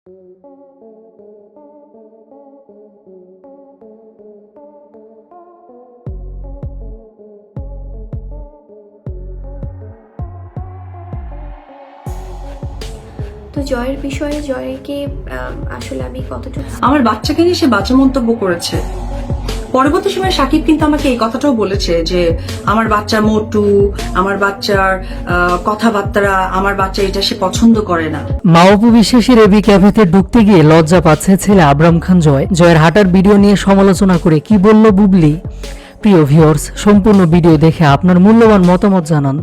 তো জয়ের বিষয়ে জয়কে আসলে আমি কতটুকু আমার বাচ্চাকে নিয়ে সে বাজে মন্তব্য করেছে। পরবর্তী সময় সাকিব কিন্তু আমাকে এই কথাটাও বলেছে যে, আমার বাচ্চা মোটু আমার বাচ্চার কথাবার্তা, আমার বাচ্চা এটা সে পছন্দ করে না। মা অপু বিশ্বাসের এবি ক্যাফেতে ঢুকতে গিয়ে লজ্জা পাচ্ছে ছেলে আবরাম খান জয়। জয়ের হাটার ভিডিও নিয়ে সমালোচনা করে কি বলল বুবলি? প্রিয় ভিউয়ার্স, সম্পূর্ণ ভিডিও দেখে আপনার মূল্যবান মতামত জানান।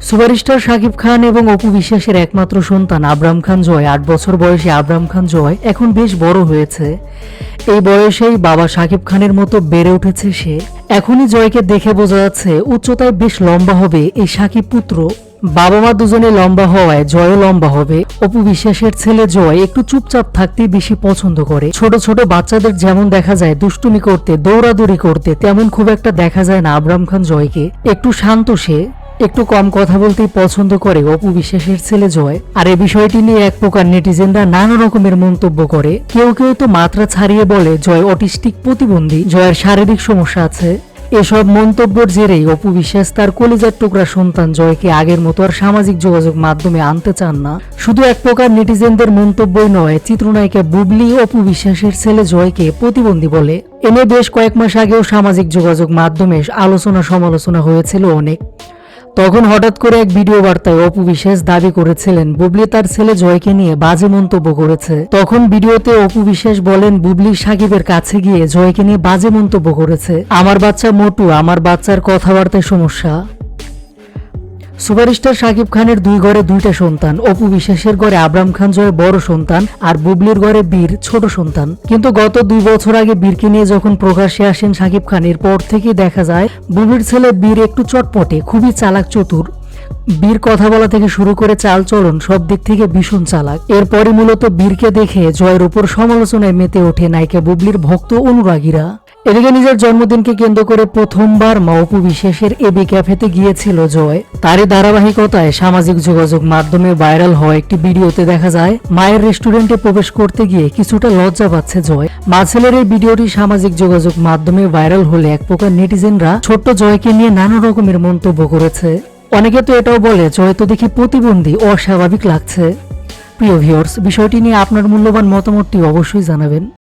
সুপারস্টার শাকিব খান এবং অপু বিশ্বাসের একমাত্র সন্তান আবরাম খান জয়। আট বছর বয়সে আবরাম খান জয়। এখন বেশ বড় হয়েছে। এই বয়সেই বাবা শাকিব খানের মতো বেড়ে উঠেছে সে। এখনই জয়কে দেখে বোঝা যাচ্ছে উচ্চতায় বেশ লম্বা হবে এই শাকিব পুত্র। বাবা মা দুজনে লম্বা হওয়ায় জয়ও লম্বা হবে। অপু বিশ্বাসের ছেলে জয় একটু চুপচাপ থাকতেই বেশি পছন্দ করে। ছোট ছোট বাচ্চাদের যেমন দেখা যায় দুষ্টুমি করতে, দৌড়াদৌড়ি করতে, তেমন খুব একটা দেখা যায় না আবরাম খান জয়কে। একটু শান্ত সে। একটু কম কথা বলতেই পছন্দ করে অপু বিশ্বাসের ছেলে জয়। আর এ বিষয়টি নিয়ে এক প্রকার নেটিজেনরা নানা রকমের মন্তব্য করে। কেউ কেউ তো মাত্রা ছাড়িয়ে বলে, জয় অটিস্টিক প্রতিবন্ধী। জয়ের শারীরিক সমস্যা আছে। এসব মন্তব্যের জেরেই অপু বিশ্বাস তার কলিজার টুকরা সন্তান জয়কে আগের মতো আর সামাজিক যোগাযোগ মাধ্যমে আনতে চান না। শুধু এক প্রকার নেটিজেনদের মন্তব্যই নয়, চিত্রনায়িকা বুবলি অপু বিশ্বাসের ছেলে জয়কে প্রতিবন্ধী বলে। এনে বেশ কয়েক মাস আগেও সামাজিক যোগাযোগ মাধ্যমে আলোচনা সমালোচনা হয়েছিল অনেক। তখন হঠাৎ করে এক ভিডিও বার্তায় অপু বিশ্বাস দাবি করেছিলেন, বুবলি তার ছেলে জয়কে নিয়ে বাজে মন্তব্য করেছে। তখন ভিডিওতে অপু বিশ্বাস বলেন, বুবলি সাকিবের কাছে গিয়ে জয়কে নিয়ে বাজে মন্তব্য করেছে। আমার বাচ্চা মোটু, আমার বাচ্চার কথাবার্তায় সমস্যা। সুপারস্টার শাকিব খানের দুই ঘরে দুইটা সন্তান, অপু বিশ্বাসের ঘরে আবরাম খান জয়ের বড় সন্তান আর বুবলির ঘরে বীর ছোট সন্তান। কিন্তু গত দুই বছর আগে বীরকে নিয়ে যখন প্রকাশ্যে আসেন শাকিব খান, এরপর থেকেই দেখা যায় বুবলির ছেলে বীর একটু চটপটে, খুবই চালাক চতুর। বীর কথা বলা থেকে শুরু করে চাল চলন সব দিক থেকে ভীষণ চালাক। এরপরই মূলত বীরকে দেখে জয়ের উপর সমালোচনায় মেতে ওঠে নায়িকা বুবলির ভক্ত অনুরাগীরা। এদিকে নিজের জন্মদিনকে কেন্দ্র করে প্রথমবার মাওপু বিশেষের এবি ক্যাফেতে গিয়েছিল জয়। তারই ধারাবাহিকতায় সামাজিক যোগাযোগ মাধ্যমে ভাইরাল হওয়া একটি ভিডিওতে দেখা যায়, মায়ের রেস্টুরেন্টে প্রবেশ করতে গিয়ে কিছুটা লজ্জা পাচ্ছে জয়। মা ছেলের এই ভিডিওটি সামাজিক যোগাযোগ মাধ্যমে ভাইরাল হলে এক প্রকার নেটিজেনরা ছোট্ট জয়কে নিয়ে নানা রকমের মন্তব্য করেছে। অনেকে তো এটাও বলে, জয় তো দেখি প্রতিবন্ধী, অস্বাভাবিক লাগছে। প্রিয় ভিউয়ার্স বিষয়টি নিয়ে আপনার মূল্যবান মতামতটি অবশ্যই জানাবেন।